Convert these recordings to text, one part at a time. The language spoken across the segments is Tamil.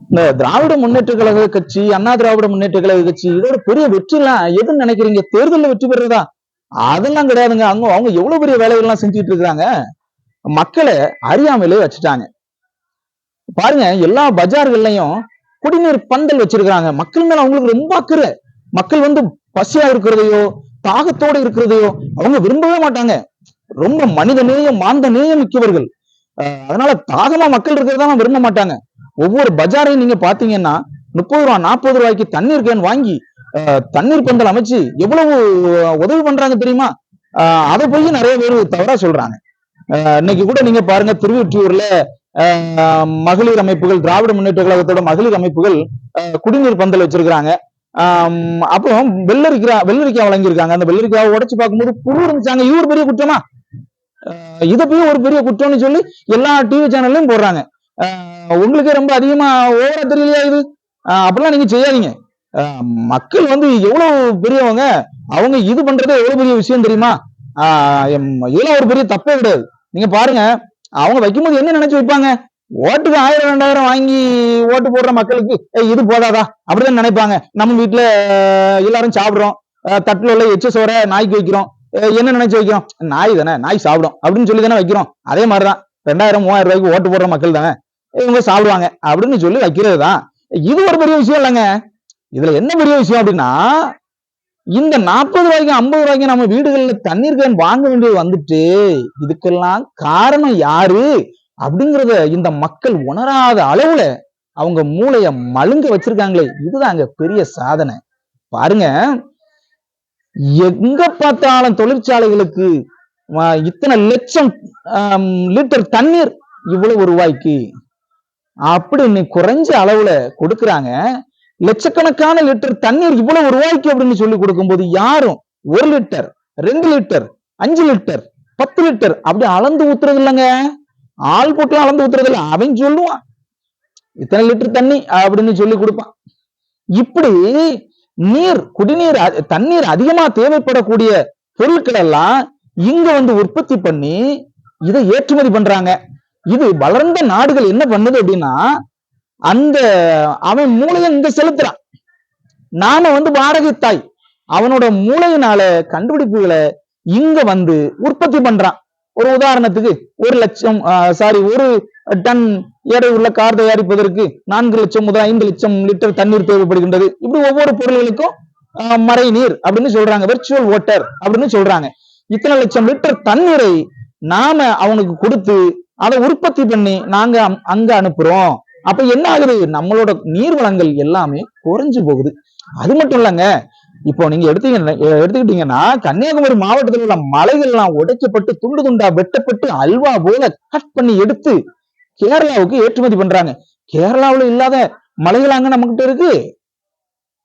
இந்த திராவிட முன்னேற்ற கழக கட்சி அண்ணா திராவிட முன்னேற்ற கழக கட்சி இதோட பெரிய வெற்றிலாம் எதுன்னு நினைக்கிறீங்க? தேர்தல்ல வெற்றி பெறுறதா? அதெல்லாம் கிடையாதுங்க. அவங்க அவங்க எவ்வளவு பெரிய வேலைகள்லாம் செஞ்சுட்டு இருக்காங்க மக்களை அறியாமலே வச்சுட்டாங்க. பாருங்க எல்லா பஜார்கள்லயும் குடிநீர் பந்தல் வச்சிருக்கிறாங்க. மக்கள் மேல அவங்களுக்கு ரொம்ப அக்கறை. மக்கள் வந்து பசியா இருக்கிறதையோ தாகத்தோட இருக்கிறதையோ அவங்க விரும்பவே மாட்டாங்க. ரொம்ப மனித நேயம் மாந்த நேயம் மிக்கவர்கள் அதனால தாகமா மக்கள் இருக்கிறதா விரும்ப மாட்டாங்க. ஒவ்வொரு பஜாரையும் நீங்க பாத்தீங்கன்னா முப்பது ரூபா நாற்பது ரூபாய்க்கு தண்ணீர் கேன் வாங்கி அஹ் தண்ணீர் பந்தல் அமைச்சு எவ்வளவு உதவி பண்றாங்க தெரியுமா? அதை போய் நிறைய பேர் தவறா சொல்றாங்க. அஹ் இன்னைக்கு கூட நீங்க பாருங்க திருவொற்றியூர்ல மகளிர் அமைப்புகள் திராவிட முன்னேற்ற கழகத்தோட மகளிர் அமைப்புகள் அஹ் குடிநீர் பந்தல் வச்சிருக்கிறாங்க. ஆம், அப்புறம் வெள்ளரிக்காய் வெள்ளரிக்காய் வழங்கியிருக்காங்க. அந்த வெள்ளரிக்காவை உடச்சு பார்க்கும்போது புழு இருந்துச்சாங்க இது ஒரு பெரிய குற்றமா? இதை போய் ஒரு பெரிய குற்றம்னு சொல்லி எல்லா டிவி சேனல்லையும் போடுறாங்க. உங்களுக்கே ரொம்ப அதிகமா ஓவரா தெரியலையா இது? அப்படிலாம் நீங்க செய்யாதீங்க. மக்கள் வந்து எவ்வளவு பெரியவங்க? அவங்க இது பண்றதே எவ்வளவு பெரிய விஷயம் தெரியுமா? ஆஹ் இதெல்லாம் ஒரு பெரிய தப்பே கிடையாது. நீங்க பாருங்க அவங்க வைக்கும்போது என்ன நினைச்சு வைப்பாங்க? ஓட்டுக்கு ஆயிரம் ரெண்டாயிரம் வாங்கி ஓட்டு போடுற மக்களுக்கு "ஏய், இது போதாதா? அப்படிதான் நினைப்பாங்க. நம்ம வீட்டுல எல்லாரும் சாப்பிடுறோம். தட்டுல உள்ள எச்ச சோற நாய்க்கு வைக்கிறோம். என்ன நினைச்சு வைக்கிறோம்? நாய் தானே நாய் சாப்பிடும். அப்படின்னு சொல்லி தானே வைக்கிறோம். அதே மாதிரிதான். ரெண்டாயிரம் மூவாயிரம் ரூபாய்க்கு ஓட்டு போடுற மக்கள் தானே? இவங்க சாப்பிடுவாங்க. அப்படின்னு சொல்லி வைக்கிறது தான் இது ஒரு பெரிய விஷயம் இல்லைங்க. இதுல என்ன பெரிய விஷயம் அப்படின்னா இந்த நாற்பது ரூபாய்க்கு ஐம்பது ரூபாய்க்கு நம்ம வீடுகள்ல தண்ணீர் கேன் வாங்க வேண்டியது வந்துட்டு இதுக்கெல்லாம் காரணம் யாரு? அப்படிங்கறத இந்த மக்கள் உணராத அளவுல அவங்க மூளைய மழுங்க வச்சிருக்காங்களே. இதுதாங்க பெரிய சாதனை. பாருங்க எங்க பார்த்தாலும் தொழிற்சாலைகளுக்கு இத்தனை லட்சம் லிட்டர் தண்ணீர் இவ்வளவு ரூபாய்க்கு அப்படின்னு குறைஞ்ச அளவுல கொடுக்கறாங்க. லட்சக்கணக்கான லிட்டர் தண்ணீர் இவ்வளவு ரூபாய்க்கு அப்படின்னு சொல்லி கொடுக்கும்போது யாரும் ஒரு லிட்டர் ரெண்டு லிட்டர் அஞ்சு லிட்டர் பத்து லிட்டர் அப்படி அளந்து ஊத்துறது இல்லைங்க. ஆள் போட்டுலாம் அளந்து ஊத்துறது இல்ல. அவன் சொல்லுவான் இத்தனை லிட்டர் தண்ணி அப்படின்னு சொல்லி கொடுப்பான். இப்படி நீர் குடிநீர் தண்ணீர் அதிகமா தேவைப்படக்கூடிய பொருட்கள் எல்லாம் இங்க வந்து உற்பத்தி பண்ணி இதை ஏற்றுமதி பண்றாங்க. இது வளர்ந்த நாடுகள் என்ன பண்ணுது அப்படின்னா அந்த அவன் மூளையை இங்க செலுத்துறான். நாம வந்து வாடகை தாய். அவனோட மூளையினால கண்டுபிடிப்புகளை இங்க வந்து உற்பத்தி பண்றான். ஒரு உதாரணத்துக்கு ஒரு லட்சம் சாரி ஒரு டன் எடை உள்ள கார் தயாரிப்பதற்கு நான்கு லட்சம் முதல் ஐந்து லட்சம் லிட்டர் தண்ணீர் தேவைப்படுகின்றது. இப்படி ஒவ்வொரு பொருள்களுக்கும் ஆஹ், நீர் அப்படின்னு சொல்றாங்க. வெர்ச்சுவல் வாட்டர் அப்படின்னு சொல்றாங்க. இத்தனை லட்சம் லிட்டர் தண்ணீரை நாம அவனுக்கு கொடுத்து அதை உற்பத்தி பண்ணி நாங்க அங்க அனுப்புறோம். அப்ப என்ன ஆகுது? நம்மளோட நீர் வளங்கள் எல்லாமே குறைஞ்சு போகுது. அது மட்டும் இல்லைங்க. இப்போ நீங்க எடுத்தீங்கன்னா எடுத்துக்கிட்டீங்கன்னா கன்னியாகுமரி மாவட்டத்தில் உள்ள மலைகள்லாம் உடைக்கப்பட்டு துண்டு துண்டா வெட்டப்பட்டு அல்வா போல கட் பண்ணி எடுத்து கேரளாவுக்கு ஏற்றுமதி பண்றாங்க. கேரளாவுல இல்லாத மலைகள் அங்க நம்மகிட்ட இருக்கு.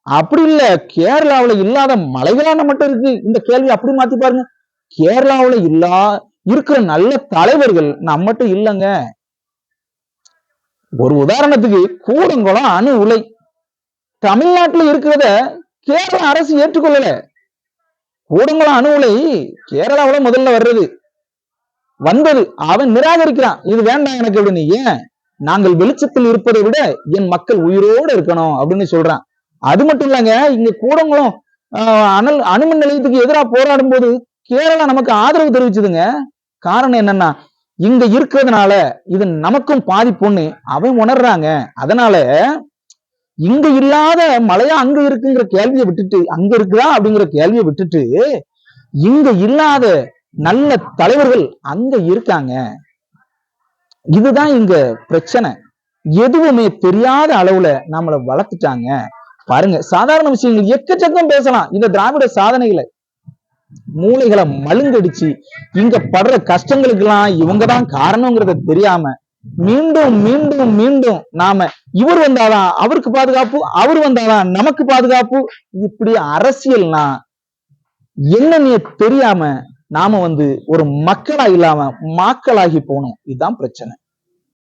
அப்படி இல்ல கேரளாவுல இல்லாத மலைகளா நம்மகிட்ட இருக்கு. இந்த கேள்வி அப்படி மாத்தி பாருங்க. கேரளாவுல இல்லா இருக்கிற நல்ல தலைவர்கள் நம்மகிட்ட இல்லைங்க. ஒரு உதாரணத்துக்கு கூடங்குளம் அணு உலை. தமிழ்நாட்டுல இருக்கிறத கேரள அரசு ஏற்றுக்கொள்ளல. கூடங்குளம் அணு உலை கேரளாவுல முதல்ல வர்றது. வந்தது அவன் நிராகரிக்கிறான். இது வேண்டாம் எனக்கு அப்படின்னு. ஏன்? நாங்கள் வெளிச்சத்தில் இருப்பதை விட என் மக்கள் உயிரோடு இருக்கணும் அப்படின்னு சொல்றான். அது மட்டும் இல்லைங்க இங்க கூடங்குளம் ஆஹ், அனல் அணுமின் நிலையத்துக்கு எதிராக போராடும் போது கேரளா நமக்கு ஆதரவு தெரிவிச்சதுங்க. காரணம் என்னன்னா இங்க இருக்கிறதுனால இது நமக்கும் பாதிப்புன்னு அவன் உணர்றாங்க. அதனால இங்க இல்லாத மழையா அங்க இருக்குங்கிற கேள்வியை விட்டுட்டு அங்க இருக்குதா அப்படிங்கிற கேள்வியை விட்டுட்டு இங்க இல்லாத நல்ல தலைவர்கள் அங்க இருக்காங்க. இதுதான் இங்க பிரச்சனை. எதுவுமே தெரியாத அளவுல நம்மளை வளர்த்துட்டாங்க. பாருங்க சாதாரண விஷயங்கள் எக்கச்சக்கம் பேசலாம். இந்த திராவிட சாதனைகளை மூளைகளை மழுங்கடிச்சு இங்க படுற கஷ்டங்களுக்கெல்லாம் இவங்கதான் காரணங்கிறத தெரியாம மீண்டும் மீண்டும் மீண்டும் நாம இவர் வந்தாதான் அவருக்கு பாதுகாப்பு அவர் வந்தாதான் நமக்கு பாதுகாப்பு. இப்படி அரசியல்னா என்னன்னு தெரியாம நாம வந்து ஒரு மக்களா இல்லாம மாக்களாகி போனோம். இதுதான் பிரச்சனை.